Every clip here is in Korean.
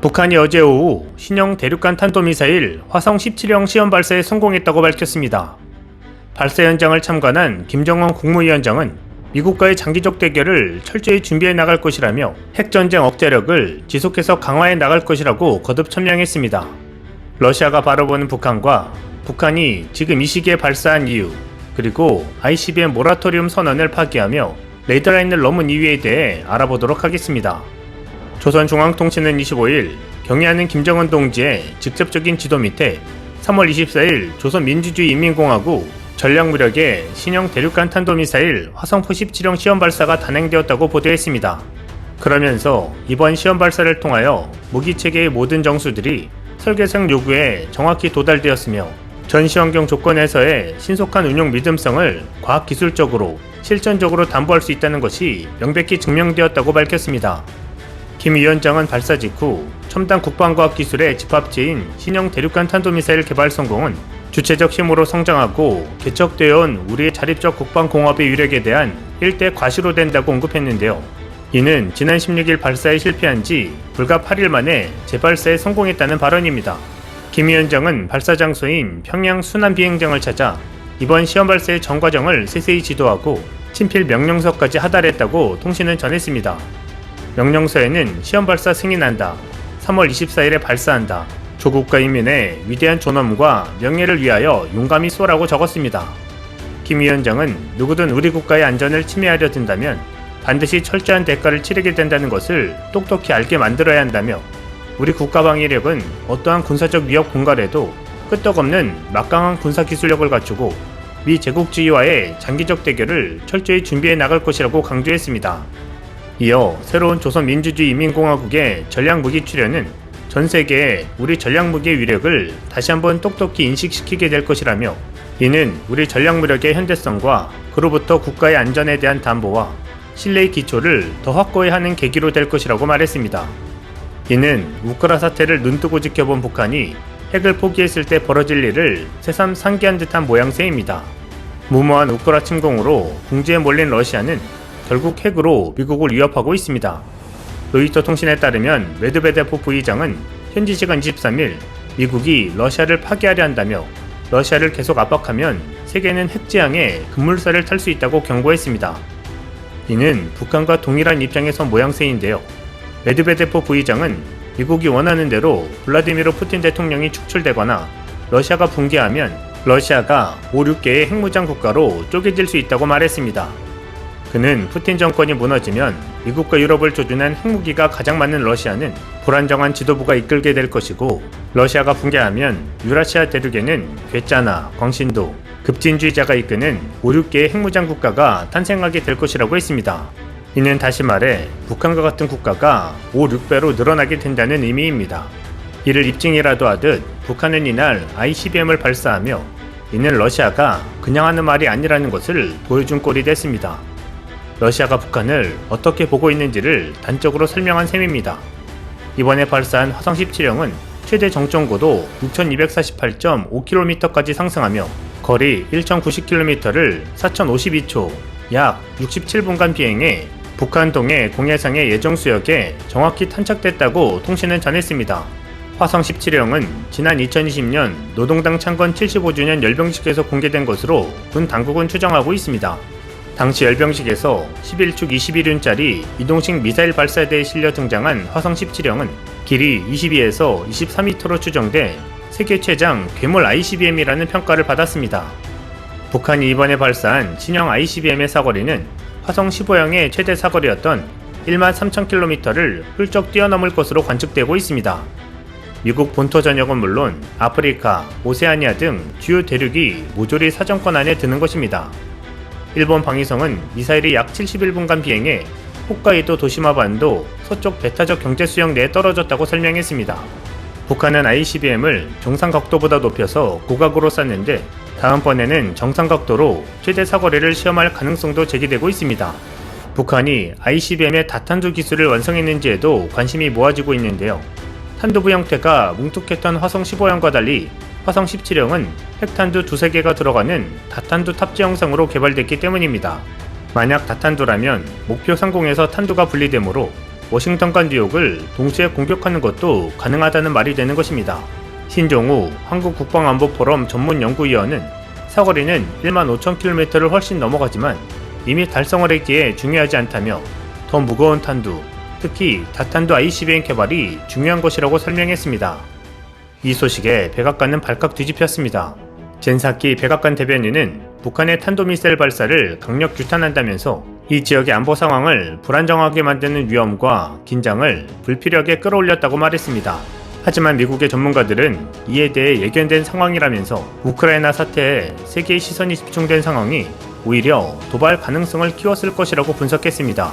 북한이 어제 오후 신형 대륙간 탄도미사일 화성 17형 시험 발사에 성공했다고 밝혔습니다. 발사 현장을 참관한 김정은 국무위원장은 미국과의 장기적 대결을 철저히 준비해 나갈 것이라며 핵전쟁 억제력을 지속해서 강화해 나갈 것이라고 거듭 천명했습니다. 러시아가 바라보는 북한과 북한이 지금 이 시기에 발사한 이유, 그리고 ICBM 모라토리움 선언을 파기하며 레이더라인을 넘은 이유에 대해 알아보도록 하겠습니다. 조선중앙통신은 25일 경의하는 김정은 동지의 직접적인 지도 밑에 3월 24일 조선민주주의인민공화국 전략무력의 신형 대륙간 탄도미사일 화성포 17형 시험 발사가 단행되었다고 보도했습니다. 그러면서 이번 시험 발사를 통하여 무기 체계의 모든 정수들이 설계상 요구에 정확히 도달되었으며 전시 환경 조건에서의 신속한 운용 믿음성을 과학기술적으로 실전적으로 담보할 수 있다는 것이 명백히 증명되었다고 밝혔습니다. 김 위원장은 발사 직후 첨단 국방과학 기술의 집합체인 신형 대륙간 탄도미사일 개발 성공은 주체적 힘으로 성장하고 개척되어 온 우리의 자립적 국방공업의 위력에 대한 일대 과시로 된다고 언급했는데요. 이는 지난 16일 발사에 실패한 지 불과 8일 만에 재발사에 성공했다는 발언입니다. 김 위원장은 발사 장소인 평양 순환 비행장을 찾아 이번 시험 발사의 전 과정을 세세히 지도하고 친필 명령서까지 하달했다고 통신은 전했습니다. 명령서에는 시험 발사 승인한다. 3월 24일에 발사한다. 조국과 인민의 위대한 존엄과 명예를 위하여 용감히 쏘라고 적었습니다. 김 위원장은 누구든 우리 국가의 안전을 침해하려 든다면 반드시 철저한 대가를 치르게 된다는 것을 똑똑히 알게 만들어야 한다며 우리 국가 방위력은 어떠한 군사적 위협 공갈에도 끄떡없는 막강한 군사 기술력을 갖추고 미 제국주의와의 장기적 대결을 철저히 준비해 나갈 것이라고 강조했습니다. 이어 새로운 조선민주주의 인민공화국의 전략무기 출현은 전 세계에 우리 전략무기의 위력을 다시 한번 똑똑히 인식시키게 될 것이라며 이는 우리 전략무력의 현대성과 그로부터 국가의 안전에 대한 담보와 신뢰의 기초를 더 확고히 하는 계기로 될 것이라고 말했습니다. 이는 우크라 사태를 눈뜨고 지켜본 북한이 핵을 포기했을 때 벌어질 일을 새삼 상기한 듯한 모양새입니다. 무모한 우크라 침공으로 궁지에 몰린 러시아는 결국 핵으로 미국을 위협하고 있습니다. 로이터 통신에 따르면 메드베데프 부의장은 현지 시간 23일 미국이 러시아를 파괴하려 한다며 러시아를 계속 압박하면 세계는 핵지향에 급물살을 탈 수 있다고 경고했습니다. 이는 북한과 동일한 입장에 선 모양새인데요. 메드베데프 부의장은 미국이 원하는 대로 블라디미르 푸틴 대통령이 축출되거나 러시아가 붕괴하면 러시아가 5, 6개의 핵무장 국가로 쪼개질 수 있다고 말했습니다. 그는 푸틴 정권이 무너지면 미국과 유럽을 조준한 핵무기가 가장 많은 러시아는 불안정한 지도부가 이끌게 될 것이고 러시아가 붕괴하면 유라시아 대륙에는 괴짜나 광신도, 급진주의자가 이끄는 5, 6개의 핵무장 국가가 탄생하게 될 것이라고 했습니다. 이는 다시 말해 북한과 같은 국가가 5, 6배로 늘어나게 된다는 의미입니다. 이를 입증이라도 하듯 북한은 이날 ICBM을 발사하며 이는 러시아가 그냥 하는 말이 아니라는 것을 보여준 꼴이 됐습니다. 러시아가 북한을 어떻게 보고 있는지를 단적으로 설명한 셈입니다. 이번에 발사한 화성 17형은 최대 정점고도 6248.5km까지 상승하며 거리 1090km를 4052초, 약 67분간 비행해 북한 동해 공해상의 예정 수역에 정확히 탄착됐다고 통신은 전했습니다. 화성 17형은 지난 2020년 노동당 창건 75주년 열병식에서 공개된 것으로 군 당국은 추정하고 있습니다. 당시 열병식에서 11축 21륜짜리 이동식 미사일 발사대에 실려 등장한 화성 17형은 길이 22에서 23m로 추정돼 세계 최장 괴물 ICBM이라는 평가를 받았습니다. 북한이 이번에 발사한 신형 ICBM의 사거리는 화성 15형의 최대 사거리였던 1만 3,000km를 훌쩍 뛰어넘을 것으로 관측되고 있습니다. 미국 본토 전역은 물론 아프리카, 오세아니아 등 주요 대륙이 모조리 사정권 안에 드는 것입니다. 일본 방위성은 미사일이 약 71분간 비행해 홋카이도 도시마 반도 서쪽 배타적 경제 수역 내에 떨어졌다고 설명했습니다. 북한은 ICBM을 정상 각도보다 높여서 고각으로 쐈는데 다음번에는 정상 각도로 최대 사거리를 시험할 가능성도 제기되고 있습니다. 북한이 ICBM의 다탄두 기술을 완성했는지에도 관심이 모아지고 있는데요. 탄두부 형태가 뭉툭했던 화성 15형과 달리 화성 17형은 핵탄두 두세 개가 들어가는 다탄두 탑재 형상으로 개발됐기 때문입니다. 만약 다탄두라면 목표 상공에서 탄두가 분리되므로 워싱턴과 뉴욕을 동시에 공격하는 것도 가능하다는 말이 되는 것입니다. 신종우 한국국방안보포럼 전문연구위원은 사거리는 1만 5천 킬로미터를 훨씬 넘어가지만 이미 달성을 했기에 중요하지 않다며 더 무거운 탄두, 특히 다탄두 ICBM 개발이 중요한 것이라고 설명했습니다. 이 소식에 백악관은 발칵 뒤집혔습니다. 젠사키 백악관 대변인은 북한의 탄도미사일 발사를 강력 규탄한다면서 이 지역의 안보 상황을 불안정하게 만드는 위험과 긴장을 불필요하게 끌어올렸다고 말했습니다. 하지만 미국의 전문가들은 이에 대해 예견된 상황이라면서 우크라이나 사태에 세계의 시선이 집중된 상황이 오히려 도발 가능성을 키웠을 것이라고 분석했습니다.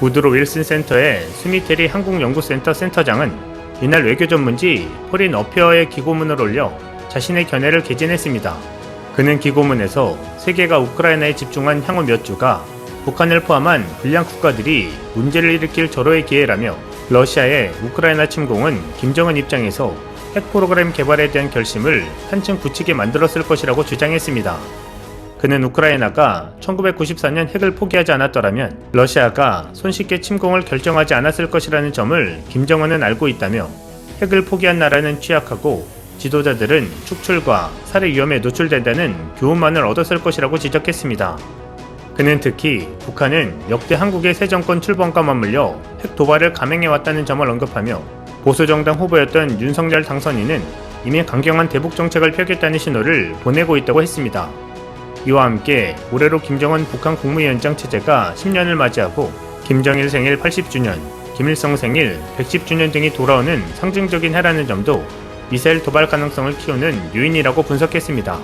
우드로 윌슨 센터의 스미테리 한국연구센터 센터장은 이날 외교 전문지 포린 어페어의 기고문을 올려 자신의 견해를 개진했습니다. 그는 기고문에서 세계가 우크라이나에 집중한 향후 몇 주가 북한을 포함한 불량 국가들이 문제를 일으킬 절호의 기회라며 러시아의 우크라이나 침공은 김정은 입장에서 핵 프로그램 개발에 대한 결심을 한층 굳히게 만들었을 것이라고 주장했습니다. 그는 우크라이나가 1994년 핵을 포기하지 않았더라면 러시아가 손쉽게 침공을 결정하지 않았을 것이라는 점을 김정은은 알고 있다며 핵을 포기한 나라는 취약하고 지도자들은 축출과 살해 위험에 노출된다는 교훈만을 얻었을 것이라고 지적했습니다. 그는 특히 북한은 역대 한국의 새 정권 출범과 맞물려 핵 도발을 감행해왔다는 점을 언급하며 보수정당 후보였던 윤석열 당선인은 이미 강경한 대북 정책을 펴겠다는 신호를 보내고 있다고 했습니다. 이와 함께 올해로 김정은 북한 국무위원장 체제가 10년을 맞이하고 김정일 생일 80주년, 김일성 생일 110주년 등이 돌아오는 상징적인 해라는 점도 미사일 도발 가능성을 키우는 요인이라고 분석했습니다.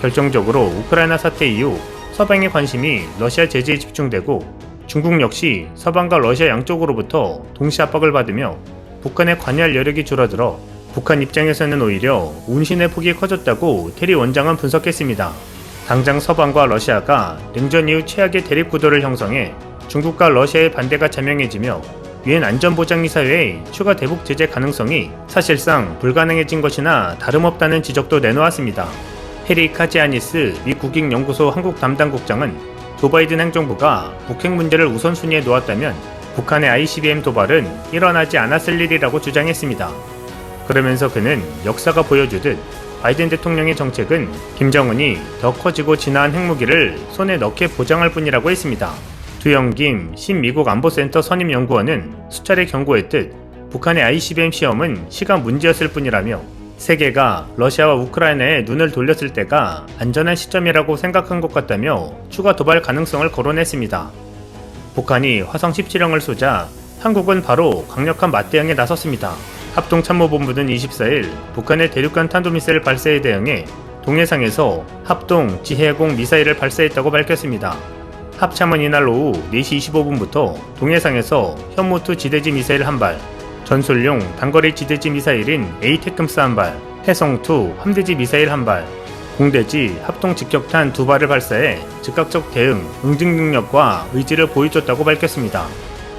결정적으로 우크라이나 사태 이후 서방의 관심이 러시아 제재에 집중되고 중국 역시 서방과 러시아 양쪽으로부터 동시 압박을 받으며 북한에 관여할 여력이 줄어들어 북한 입장에서는 오히려 운신의 폭이 커졌다고 테리 원장은 분석했습니다. 당장 서방과 러시아가 냉전 이후 최악의 대립 구도를 형성해 중국과 러시아의 반대가 자명해지며 유엔 안전보장이사회의 추가 대북 제재 가능성이 사실상 불가능해진 것이나 다름없다는 지적도 내놓았습니다. 해리 카지아니스 미 국익연구소 한국 담당 국장은 조 바이든 행정부가 북핵 문제를 우선순위에 놓았다면 북한의 ICBM 도발은 일어나지 않았을 일이라고 주장했습니다. 그러면서 그는 역사가 보여주듯 바이든 대통령의 정책은 김정은이 더 커지고 진화한 핵무기를 손에 넣게 보장할 뿐이라고 했습니다. 두영김 신미국 안보센터 선임연구원은 수차례 경고했듯 북한의 ICBM 시험은 시간 문제였을 뿐이라며 세계가 러시아와 우크라이나에 눈을 돌렸을 때가 안전한 시점이라고 생각한 것 같다며 추가 도발 가능성을 거론했습니다. 북한이 화성 17형을 쏘자 한국은 바로 강력한 맞대응에 나섰습니다. 합동참모본부는 24일 북한의 대륙간 탄도미사일 발사에 대응해 동해상에서 합동 지해공 미사일을 발사했다고 밝혔습니다. 합참은 이날 오후 4시 25분부터 동해상에서 현무2 지대지 미사일 한 발, 전술용 단거리 지대지 미사일인 에이테크스 한 발, 해성2 함대지 미사일 한 발, 공대지 합동 직격탄 두 발을 발사해 즉각적 대응, 응징 능력과 의지를 보여줬다고 밝혔습니다.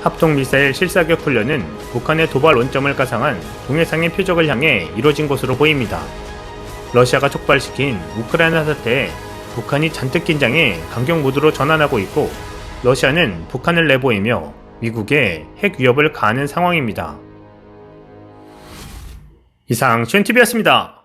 합동 미사일 실사격 훈련은 북한의 도발 원점을 가상한 동해상의 표적을 향해 이뤄진 것으로 보입니다. 러시아가 촉발시킨 우크라이나 사태에 북한이 잔뜩 긴장해 강경 모드로 전환하고 있고 러시아는 북한을 내보이며 미국에 핵 위협을 가하는 상황입니다. 이상 쉔TV였습니다.